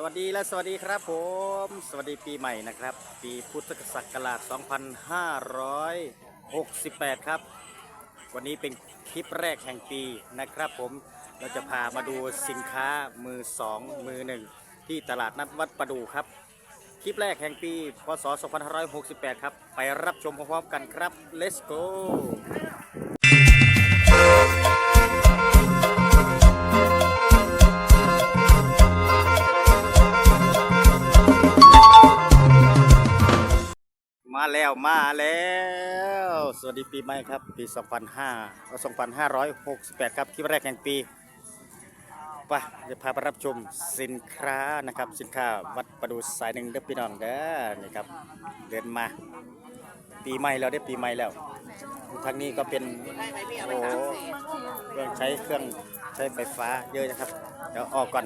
สวัสดีและสวัสดีครับผม สวัสดีปีใหม่นะครับ ปีพุทธศักราช 2568 ครับ วันนี้เป็นคลิปแรกแห่งปีนะครับผมเราจะพามาดูสินค้ามือสองมือหนึ่งที่ตลาดนัดวัดประดูครับ คลิปแรกแห่งปี พศ 2568 ครับ ไปรับชมพร้อมๆกันครับ let's go แล้วมาแล้ว สวัสดีปีใหม่ครับ ปี2005 2568 ครับคลิปแรกแห่งปีไปจะพาไปรับชมสินค้านะครับ สินค้าวัดประดูสายหนึ่งเด้อพี่น้องเด้อนี่ครับ เดินมา ปีใหม่แล้วได้ปีใหม่แล้วทางนี้ก็เป็นโอ้เครื่องใช้เครื่องใช้ไฟฟ้าเยอะนะครับ เดี๋ยวออกก่อน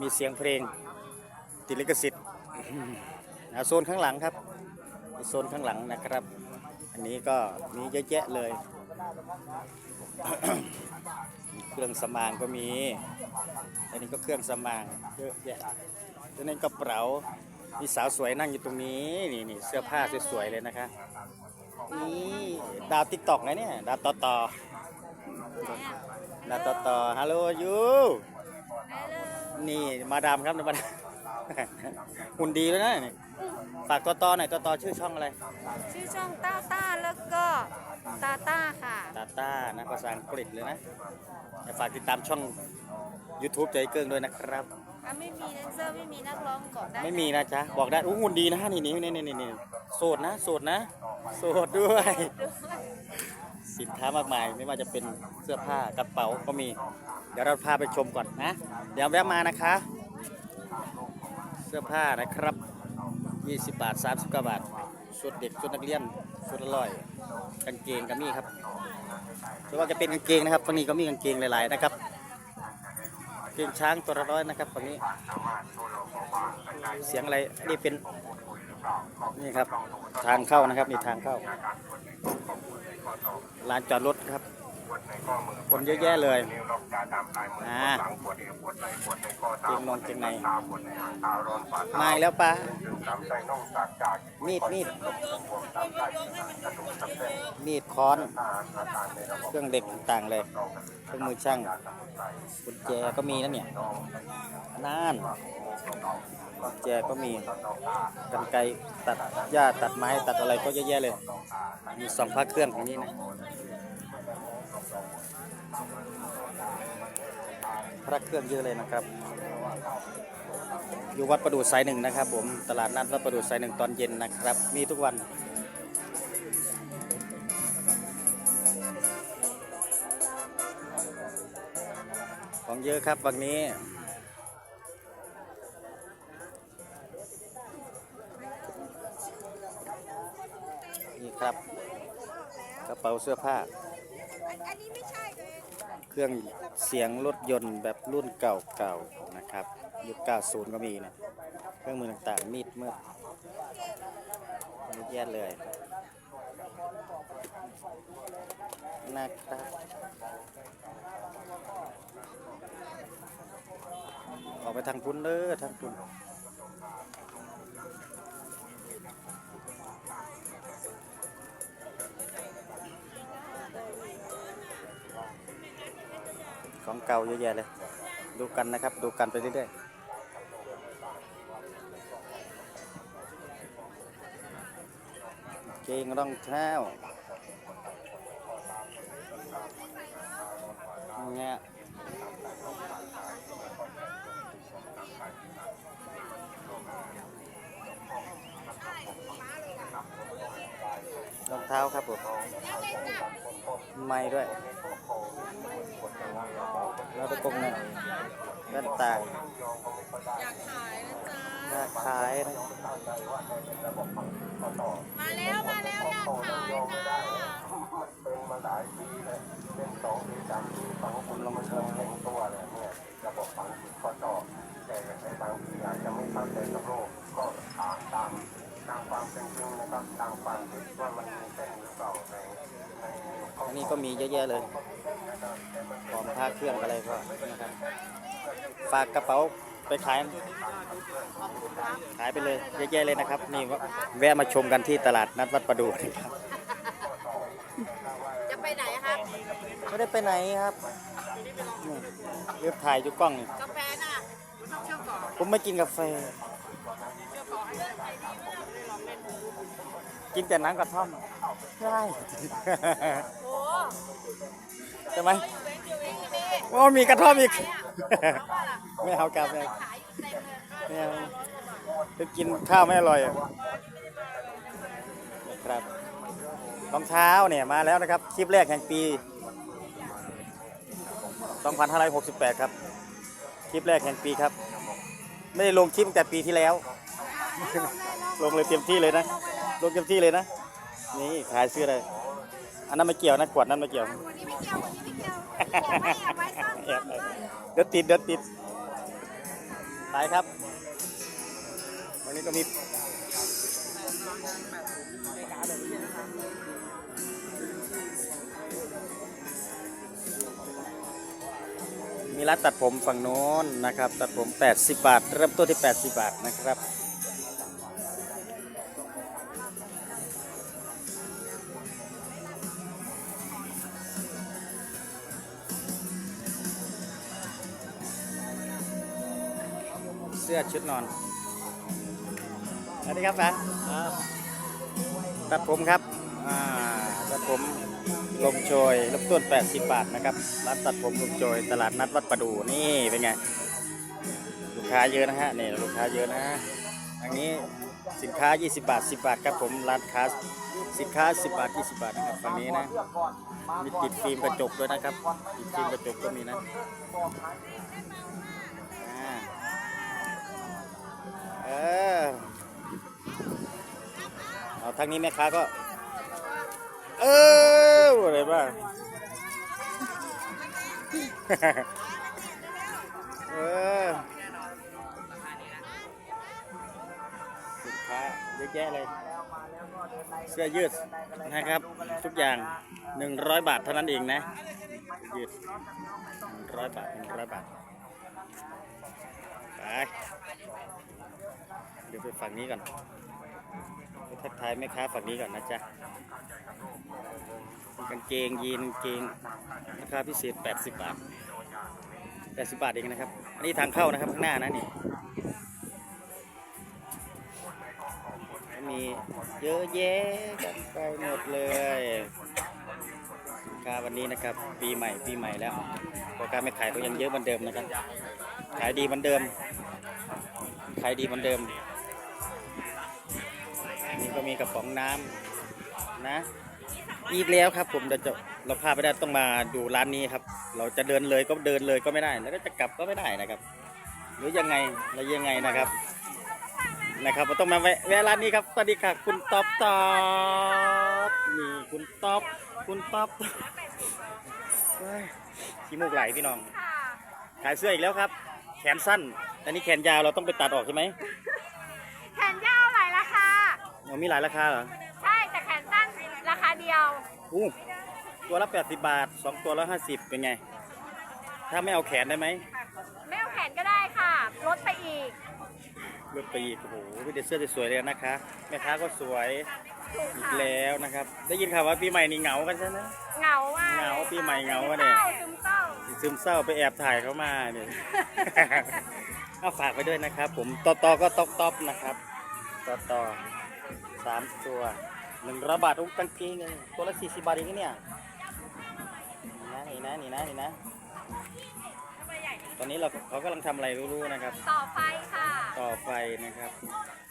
มีเสียงเพลงติดลิขสิทธิ์โซนข้างหลังครับ โซนข้างหลังนะครับ อันนี้ก็มีเยอะแยะเลย เครื่องสมางก็มี อันนี้ก็เครื่องสมางเยอะแยะตัวนั้นกระเป๋ามีสาวสวยนั่งอยู่ตรงนี้นี่นี่เสื้อผ้าสวยๆเลยนะคะนี่ดาวติ๊กตอกไงเนี่ยดาวต่อต่อดาวต่อต่อฮัลโหลยูนี่มาดามครับมาดามหุ่นดีแล้วนะนี่ ฝากตัวต่อหน่อยตัวต่อชื่อช่องอะไร ชื่อช่องต้าต้าแล้วก็ตาต้าค่ะ ตาต้านะภาษาอังกฤษเลยนะแต่ฝากติดตามช่อง YouTube ใจเกิงด้วยนะครับถ้าไม่มีแดนเซอร์ไม่มีนักร้องก่อนได้ไม่มีนะจ๊ะ บอกได้อู้หุ่นดีนะนี่นี่นี่นี่นี่นี่โสดนะโสดนะโสดด้วยสินค้ามากมายไม่ว่าจะเป็นเสื้อผ้ากระเป๋าก็มี เดี๋ยวเราพาไปชมก่อนนะ เดี๋ยวแวะมานะคะ เสื้อผ้านะครับ 20 บาท30กว่าบาทชุดเด็กชุดนักเรียนชุดละร้อย กางเกงก็มีครับไม่ว่าจะเป็นกางเกงนะครับฝั่งนี้ก็มีกางเกงหลาย ๆ นะครับกางเกงช้างตัวละร้อยนะครับฝั่งนี้ เสียงอะไรนี่เป็นนี่ครับทางเข้านะครับนี่ทางเข้าลานจอดรถครับ คนเยอะแยะเลยอ่าเกงนงเกงในมาอีกแล้วปะมีดมีดมีดค้อน เครื่องเด็กต่างๆเลย เครื่องมือช่างกุญแจก็มีนะเนี่ยน่านกุญแจก็มีกันไกรตัดหญ้าตัดไม้ตัดอะไรก็เยอะแยะเลย มีสองพระเครื่องของนี้นะ พระเครื่องเยอะเลยนะครับ อยู่วัดประดูสายหนึ่งนะครับ ผมตลาดนัดวัดประดูสายหนึ่งตอนเย็นนะครับ มีทุกวันของเยอะครับวันนี้ นี่ครับ กระเป๋าเสื้อผ้า อันนี้ไม่ใช่เลย เครื่องเสียงรถยนต์แบบรุ่นเก่าๆนะครับยุค90 ก็มีนะเครื่องมือต่างๆมีดมืดเยอะแยะเลยนะครับออกไปทางพุ้นเด้อทางพุ้น ของเก่าเยอะแยะเลย ดูกันนะครับ ดูกันไปเรื่อยๆเกงรองเท้าเนี่ยรองเท้าครับผมไม่ด้วย แล้วตะกงหน่อยด้านตางอยากขายนะจ๊ะอยากขายนะมาแล้วมาแล้วอยากขายจ้าเป็นมาหลายปีเลยเป็นสองปีสามปีฝังคุณเรามาเชิญเข็งตัวแล้วเนี่ยระบบฝังจุตข้อต่อแต่ในบางทีอาจจะไม่เข้าใจกับโลกก็ตามตามตามความเป็นจริงนะครับตามความคิดว่ามันมีแค่หรือเปล่าในในนี่ก็มีเยอะแยะเลย กระเป๋าไปขายขายไปเลยเยอะๆเลยนะครับ นี่แวะมาชมกันที่ตลาดนัดวัดประดูนะครับจะไปไหนครับไม่ได้ไปไหนครับนี่เลือกถ่ายจุกกล้องนี่กาแฟน่ะต้องเชื่อมก่อนผมไม่กินกาแฟกินแต่น้ำกระท่อมใช่โอ้ใช่ไหมเว้นอยู่เว้นอยู่นี่โอ้มีกระท่อมอีกเอาป่ะล่ะ ไม่เอากาแฟขายอยู่เต็มเลยไม่เอาจะกินข้าวไม่อร่อยอะครับรองเท้าเนี่ยมาแล้วนะครับ คลิปแรกแห่งปี 2568 ครับ คลิปแรกแห่งปีครับ ไม่ได้ลงคลิปตั้งแต่ปีที่แล้ว ลงเลยเต็มที่เลยนะ ลงเต็มที่เลยนะ นี่ขายเสื้อเลยอันนั้นไม่เกี่ยวนะ ขวดนั้นไม่เกี่ยววันนี้ไม่ เดี๋ยวติดเดี๋ยวติดไปครับ วันนี้ก็มีมีร้านตัดผมฝั่งโน้นนะครับ ตัดผม 80 บาท เริ่มต้นที่ 80 บาทนะครับ เสื้อชุดนอนสวัสดีครับแฟนตัดผมครับอ่าตัดผมลมโชยเริ่มต้น 80 บาทนะครับ ร้านตัดผมลมโชย ตลาดนัดวัดประดู นี่เป็นไง ลูกค้าเยอะนะฮะ นี่ลูกค้าเยอะนะอันนี้สินค้า 20 บาท 10 บาทครับผม ร้านค้าสินค้า 10 บาท 20 บาทนะครับฝั่งนี้นะ มีติดฟิล์มกระจกด้วยนะครับ ติดฟิล์มกระจกก็มีนะ เออเอาทางนี้แม่ค้าก็ เอออะไรบ้างเออสินค้าเยอะแยะเลย เสื้อยืดนะครับ ทุกอย่าง 100 บาทเท่านั้นเองนะยืด100บาท100บาท ไป เดี๋ยวไปฝั่งนี้ก่อนไปทักทายแม่ค้าฝั่งนี้ก่อนนะจ๊ะมีกางเกงยีนเกงราคาพิเศษ 80 บาท 80 บาทเองนะครับ อันนี้ทางเข้านะครับข้างหน้านะนี่มีเยอะแยะกันไปหมดเลยสินค้าวันนี้นะครับ ปีใหม่ปีใหม่แล้วโอกาสไม่ขายก็ยังเยอะเหมือนเดิมนะครับ ขายดีเหมือนเดิม ขายดีเหมือนเดิม นี่ก็มีกระป๋องน้ำนะ อีกแล้วครับผมเราจะเราพาไปได้ต้องมาดูร้านนี้ครับ เราจะเดินเลยก็เดินเลยก็ไม่ได้ แล้วก็จะกลับก็ไม่ได้นะครับ หรือยังไงแล้วยังไงนะครับนะครับเราต้องมาแวะร้านนี้ครับสวัสดีค่ะ คุณต๊อบต๊อบนี่คุณต๊อบคุณต๊อบขี้มูกไหลพี่น้องขายเสื้ออีกแล้วครับ แขนสั้น อันนี้แขนยาวเราต้องไปตัดออกใช่ไหม แขนยาวหลายราคา มันมีหลายราคาเหรอใช่แต่แขนสั้นราคาเดียวอู้ตัวละ80 บาท 2 ตัวละ50 เป็นไง ถ้าไม่เอาแขนได้ไหม ไม่เอาแขนก็ได้ค่ะ ลดไปอีก ลดไปอีก โอ้โหพี่เดเสื้อสวยๆเลยนะคะ แม่ค้าก็สวยถูกอีกค่ะแล้วนะครับ ได้ยินข่าวว่าปีใหม่นี่เหงากันใช่ไหมเหงามากเหงาปีใหม่เหงาวะเนี่ยซึมเศร้าซึมเศร้าไปแอบถ่ายเขามาเนี่ยเอาฝากไปด้วยนะครับ ผมต่อต่อก็ต๊อกต๊อปนะครับ ต่อต่อ สามตัวหนึ่งร้อยบาทอุ้งกางเกงเลยตัวละสี่สิบบาทเองนะเนี่ยนี่นะนี่นะนี่นะนี่นะตอนนี้เราเขากำลังทำอะไรรู้ๆนะครับ ต่อไฟค่ะ ต่อไฟนะครับ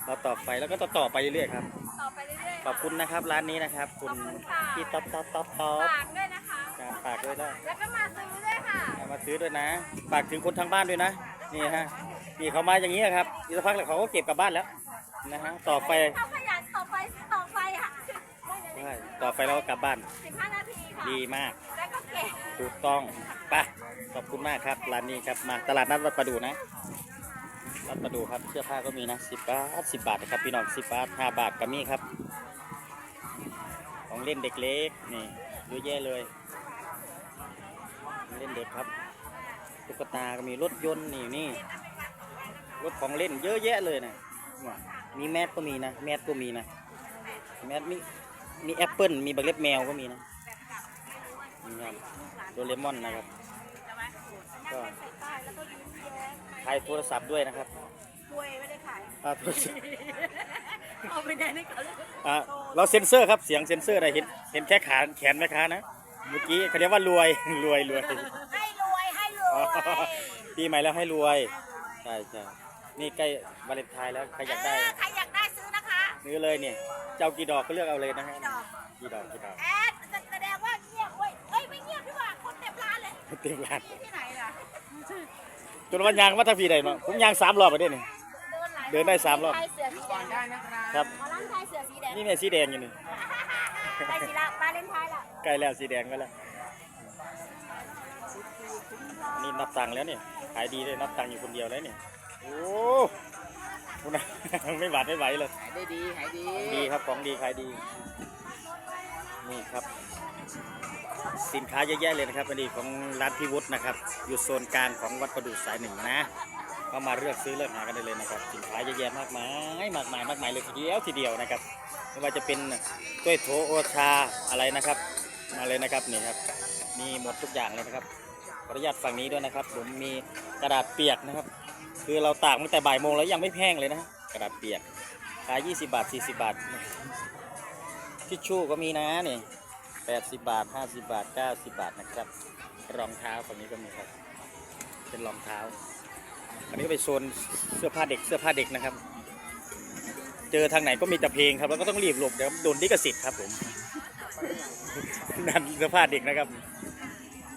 เราต่อไฟแล้วก็ต่อต่อไปเรื่อยๆครับ ต่อไปเรื่อยๆขอบคุณนะครับร้านนี้นะครับคุณขอบคุณค่ะพี่ต๊อปต๊อปต๊อปต๊อปฝากด้วยนะคะการฝากด้วยนะแล้วก็มาซื้อด้วยค่ะเอามาซื้อด้วยนะฝากถึงคนทางบ้านด้วยนะ นี่ฮะนี่เขามาอย่างนี้ครับอีกสักพักแล้วเขาก็เก็บกลับบ้านแล้วนะฮะต่อไฟ ต่อไฟแล้วก็กลับบ้านสิบห้านาทีค่ะดีมาก แล้วก็เก็บถูกต้องไปขอบคุณมากครับ ร้านนี้ครับ มาตลาดนัดวัดประดูนะ วัดประดูครับ เสื้อผ้าก็มีนะสิบบาทสิบบาทนะครับ พี่น้องสิบบาทห้าบาทก็มีครับ ของเล่นเด็กเล็กนี่เยอะแยะเลยของเล่นเด็กครับ ตุ๊กตาก็มีรถยนต์นี่นี่ รถของเล่นเยอะแยะเลยนะเนี่ยมีแมสก็มีนะ แมสก็มีนะ แมสมี มีแอปเปิลมีบักเล็บแมวก็มีนะนี่ครับโดเรมอนนะครับก็ขายโทรศัพท์ด้วยนะครับป่วยไม่ได้ขายอ่าโทรศัพท์เอาไปได้ในเขาเลยอ่าเราเซ็นเซอร์ครับเสียงเซ็นเซอร์อะไรเห็นเห็นแค่ขาแขนแม่ค้านะเมื่อกี้เขาเรียกว่ารวยรวยรวยให้รวยให้รอ๋วอยปีใหม่แล้วให้รวยใช่ใช่นี่ใกล้วาเลนไทน์แล้วใครอยากได้ ซื้อเลยเนี่ยเจ้ากี่ดอกก็เลือกเอาเลยนะฮะดอกกี่ดอกกี่ดอกแอดแสดงว่าเงียบเว้ยเอ้ยไม่เงียบดีกว่าคนเต็มร้านเลยเต็มร้านที่ที่ไหนล่ะจนวันยางว่าถ้าพี่ได้มาผมยางสามรอบไปได้นี่เดินได้สามรอบไทยเสือสีแดงได้นะครับครับหมอลำไทยเสือสีแดงนี่เนี่ยสีแดงอยู่นี่ไปสีละมาเล่นไทยละใกล้แล้วสีแดงก็แล้วอันนี่นับตังค์แล้วเนี่ยขายดีเลยนับตังค์อยู่คนเดียวแล้วเนี่ยโอ้ คุณนะ ไม่หวาดไม่ไหวเลย ขายได้ดีขายดีดีครับของดีขายดี นี่ครับ สินค้าเยอะแยะเลยนะครับอันนี้ของร้านพิวุฒนะครับ อยู่โซนกลางของวัดประดู่สายหนึ่งนะก็มาเลือกซื้อเลือกหากันได้เลยนะครับ สินค้าเยอะแยะมากมายมากมายมากมายเลยทีเดียวทีเดียวนะครับไม่ว่าจะเป็นกล้วยโถโอชาอะไรนะครับ มาเลยนะครับนี่ครับ มีหมดทุกอย่างเลยนะครับขออนุญาตฝั่งนี้ด้วยนะครับ ผมมีกระดาษเปียกนะครับ คือเราตากตั้งแต่บ่ายโมงแล้วยังไม่แห้งเลยนะกระดาษเปียกขาย20 บาท 40 บาททิชชู่ก็มีนะนี่80 บาท 50 บาท 90 บาทนะครับ รองเท้าฝั่งนี้ก็มีครับ เป็นรองเท้า อันนี้ก็เป็นโซนเสื้อผ้าเด็กเสื้อผ้าเด็กนะครับ เจอทางไหนก็มีแต่เพลงครับ แล้วก็ต้องรีบหลบเดี๋ยวโดนลิขสิทธิ์ครับผมนั่นเสื้อผ้าเด็กนะครับ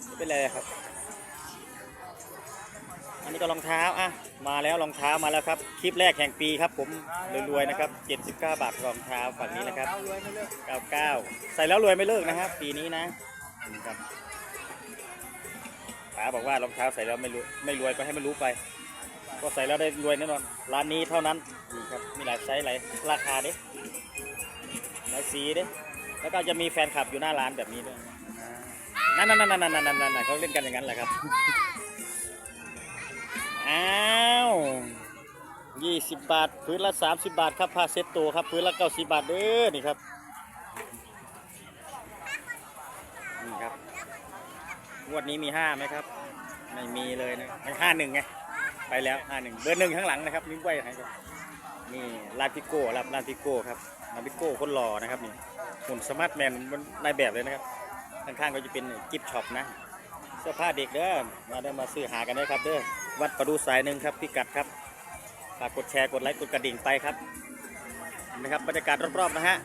ไม่เป็นไรครับ อันนี้ก็รองเท้าอะ มาแล้วรองเท้ามาแล้วครับ คลิปแรกแห่งปีครับผมรวยๆนะครับ 79 บาทรองเท้าฝั่งนี้นะครับรวยไม่เลิก99 ใส่แล้วรวยไม่เลิกนะครับ ปีนี้นะนี่ครับป๋าบอกว่ารองเท้าใส่แล้วไม่รู้ไม่รวยก็ให้มันรู้ไป ก็ใส่แล้วได้รวยแน่นอน ร้านนี้เท่านั้นนี่ครับมีหลายไซส์หลายราคาเด้หลายสีเด้แล้วก็จะมีแฟนคลับอยู่หน้าร้านแบบนี้ด้วยนั่นนั่นนั่นนั่นนั่นนั่นนั่นเขาเล่นกันอย่างนั้นแหละครับ อ้าวยี่สิบบาทพื้นละสามสิบบาทครับผ้าเซ็ตตัวครับพื้นละเก้าสิบบาทเด้อนี่ครับนี่ครับงวดนี้มีห้าไหมครับ ไม่มีเลยนะห้าหนึ่งไงไปแล้วห้าหนึ่งเบอร์หนึ่งข้างหลังนะครับนิ้วไว้ให้ครับนี่ลาพิโก้รับลาพิโก้ครับลาพิโก้คนหล่อนะครับนี่หุ่นสมาร์ทแมนมันนายแบบเลยนะครับข้างๆก็จะเป็นกิฟช็อปนะเสื้อผ้าเด็กเด้อมาเด้มาซื้อหากันเด้ครับเด้อ วัดประดูสายหนึ่งครับพิกัดครับฝากกดแชร์กดไลค์กดกระดิ่งไปครับนะครับบรรยากาศรอบๆนะฮะ